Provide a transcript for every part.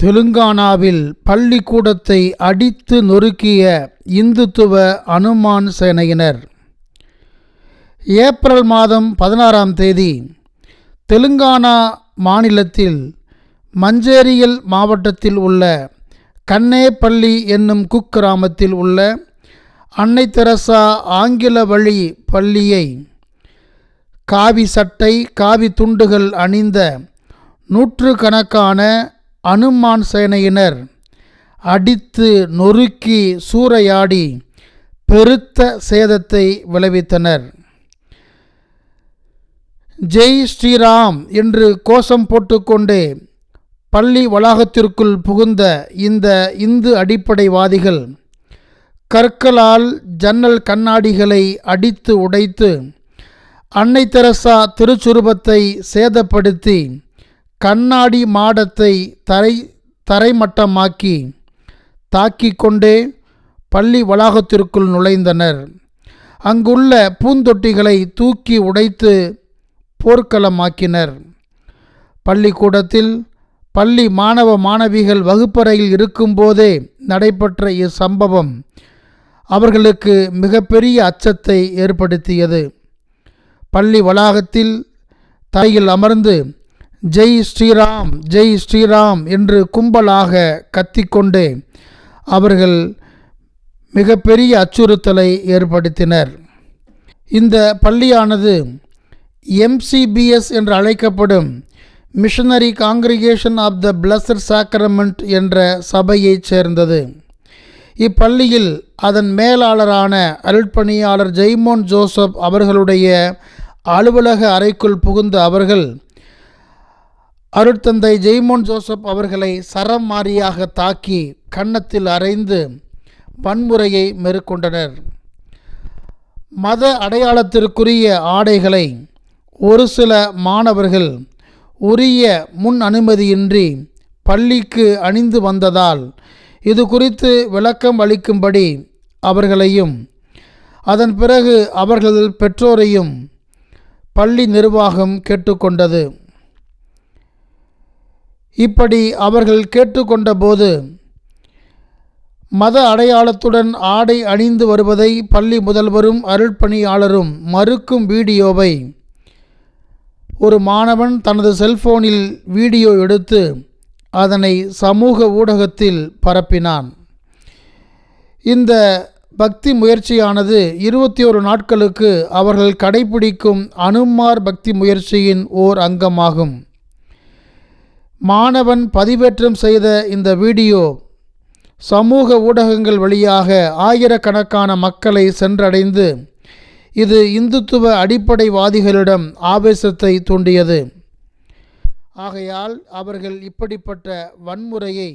தெலுங்கானாவில் பள்ளிக்கூடத்தை அடித்து நொறுக்கிய இந்துத்துவ அனுமான் சேனையினர். ஏப்ரல் மாதம் பதினாறாம் தேதி தெலுங்கானா மாநிலத்தில் மஞ்சேரியல் மாவட்டத்தில் உள்ள கன்னேப்பள்ளி என்னும் குக்கிராமத்தில் உள்ள அன்னை தெரசா ஆங்கில வழி பள்ளியை காவி சட்டை காவி துண்டுகள் அணிந்த நூற்றுக்கணக்கான அனுமான் சேனையினர் அடித்து நொறுக்கி சூறையாடி பெருத்த சேதத்தை விளைவித்தனர். ஜெய் ஸ்ரீராம் என்று கோஷம் போட்டுக்கொண்டே பள்ளி வளாகத்திற்குள் புகுந்த இந்த இந்து அடிப்படைவாதிகள் கற்களால் ஜன்னல் கண்ணாடிகளை அடித்து உடைத்து அன்னை தெரசா திருச்சுருபத்தை சேதப்படுத்தி கண்ணாடி மாடத்தை தரை தரைமட்டமாக்கி தாக்கிக் கொண்டே பள்ளி வளாகத்திற்குள் நுழைந்தனர். அங்குள்ள பூந்தொட்டிகளை தூக்கி உடைத்து போர்க்களமாக்கினர். பள்ளிக்கூடத்தில் பள்ளி மாணவ மாணவிகள் வகுப்பறையில் இருக்கும்போதே நடைபெற்ற இச்சம்பவம் அவர்களுக்கு மிகப்பெரிய அச்சத்தை ஏற்படுத்தியது. பள்ளி வளாகத்தில் தரையில் அமர்ந்து ஜெய் ஸ்ரீராம் ஜெய் ஸ்ரீராம் என்று கும்பலாக கத்திக்கொண்டே அவர்கள் மிகப்பெரிய அச்சுறுத்தலை ஏற்படுத்தினர். இந்த பள்ளியானது எம்சிபிஎஸ் என்று அழைக்கப்படும் missionary congregation of the blessed sacrament என்ற சபையைச் சேர்ந்தது. இப்பள்ளியில் அதன் மேலாளரான அருட்பணியாளர் ஜெய்மோன் ஜோசப் அவர்களுடைய அலுவலக அறைக்குள் புகுந்த அவர்கள் அருட்தந்தை ஜெய்மோன் ஜோசப் அவர்களை சரம் மாறியாக தாக்கி கன்னத்தில் அறைந்து வன்முறையை மேற்கொண்டனர் மத அடையாளத்திற்குரிய ஆடைகளை ஒரு சில மாணவர்கள் உரிய முன் அனுமதியின்றி பள்ளிக்கு அணிந்து வந்ததால் இது குறித்து விளக்கம் அளிக்கும்படி அவர்களையும் அதன் பிறகு அவர்கள் பெற்றோரையும் பள்ளி நிர்வாகம் கேட்டுக்கொண்டது. இப்படி அவர்கள் கேட்டுக்கொண்டபோது மத அடையாளத்துடன் ஆடை அணிந்து வருவதை பள்ளி முதல்வரும் அருள்பணியாளரும் மறுக்கும் வீடியோவை ஒரு மாணவன் தனது செல்போனில் வீடியோ எடுத்து அதனை சமூக ஊடகத்தில் பரப்பினான். இந்த பக்தி முயற்சியானது இருபத்தி ஒரு நாட்களுக்கு அவர்கள் கடைபிடிக்கும் அனுமார் பக்தி முயற்சியின் ஓர் அங்கமாகும். மாணவன் பதிவேற்றம் செய்த இந்த வீடியோ சமூக ஊடகங்கள் வழியாக ஆயிரக்கணக்கான மக்களை சென்றடைந்து இது இந்துத்துவ அடிப்படைவாதிகளிடம் ஆவேசத்தை தூண்டியது. ஆகையால் அவர்கள் இப்படிப்பட்ட வன்முறையை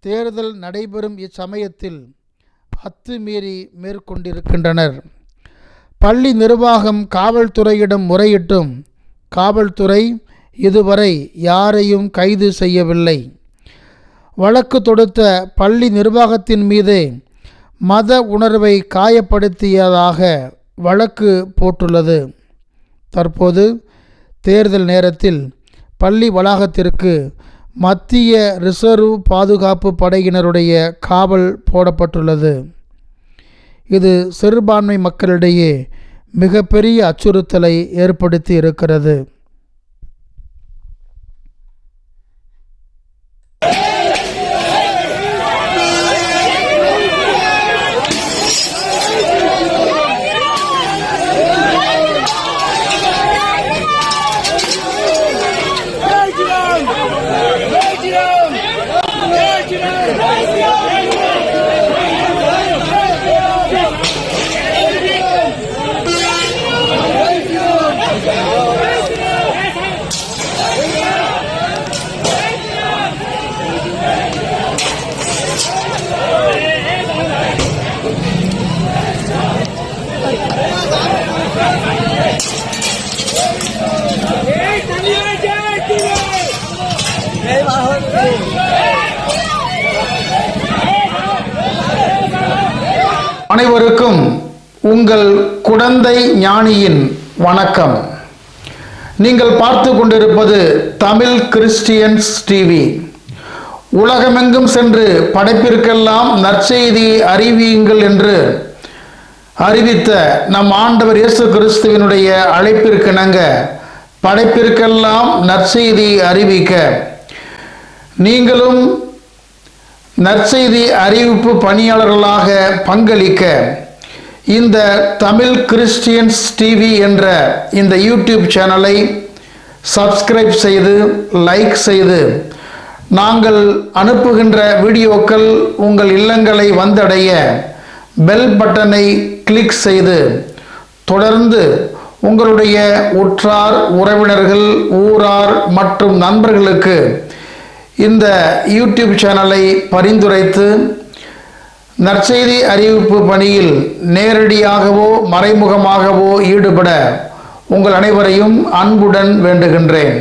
தேர்தல் நடைபெறும் இச்சமயத்தில் அத்துமீறி மேற்கொண்டிருக்கின்றனர். பள்ளி நிர்வாகம் காவல்துறையிடம் முறையிட்டும் காவல்துறை இதுவரை யாரையும் கைது செய்யவில்லை. வழக்கு தொடுத்த பள்ளி நிர்வாகத்தின் மீது மத உணர்வை காயப்படுத்தியதாக வழக்கு போட்டுள்ளது. தற்போது தேர்தல் நேரத்தில் பள்ளி வளாகத்திற்கு மத்திய ரிசர்வ் பாதுகாப்பு படையினருடைய காவல் போடப்பட்டுள்ளது. இது சிறுபான்மை மக்களிடையே மிகப்பெரிய அச்சுறுத்தலை ஏற்படுத்தி இருக்கிறது. அனைவருக்கும் உங்கள் குடந்தை ஞானியின் வணக்கம். நீங்கள் பார்த்து கொண்டிருப்பது தமிழ் கிறிஸ்டியன்ஸ் டிவி. உலகமெங்கும் சென்று படைப்பிற்கெல்லாம் நற்செய்தி அறிவியுங்கள் என்று அறிவித்த நம் ஆண்டவர் இயேசு கிறிஸ்துவினுடைய அழைப்பிற்கிணங்க படைப்பிற்கெல்லாம் நற்செய்தி அறிவிக்க நீங்களும் நற்செய்தி அறிவிப்பு பணியாளர்களாக பங்களிக்க இந்த தமிழ் கிறிஸ்டியன்ஸ் டிவி என்ற இந்த யூடியூப் சேனலை சப்ஸ்கிரைப் செய்து லைக் செய்து நாங்கள் அனுப்புகின்ற வீடியோக்கள் உங்கள் இல்லங்களை வந்தடைய பெல் பட்டனை கிளிக் செய்து தொடர்ந்து உங்களுடைய உற்றார் உறவினர்கள் ஊரார் மற்றும் நண்பர்களுக்கு இந்த யூடியூப் சேனலை பரிந்துரைத்து நற்செய்தி அறிவிப்பு பணியில் நேரடியாகவோ மறைமுகமாகவோ ஈடுபட உங்கள் அனைவரையும் அன்புடன் வேண்டுகின்றேன்.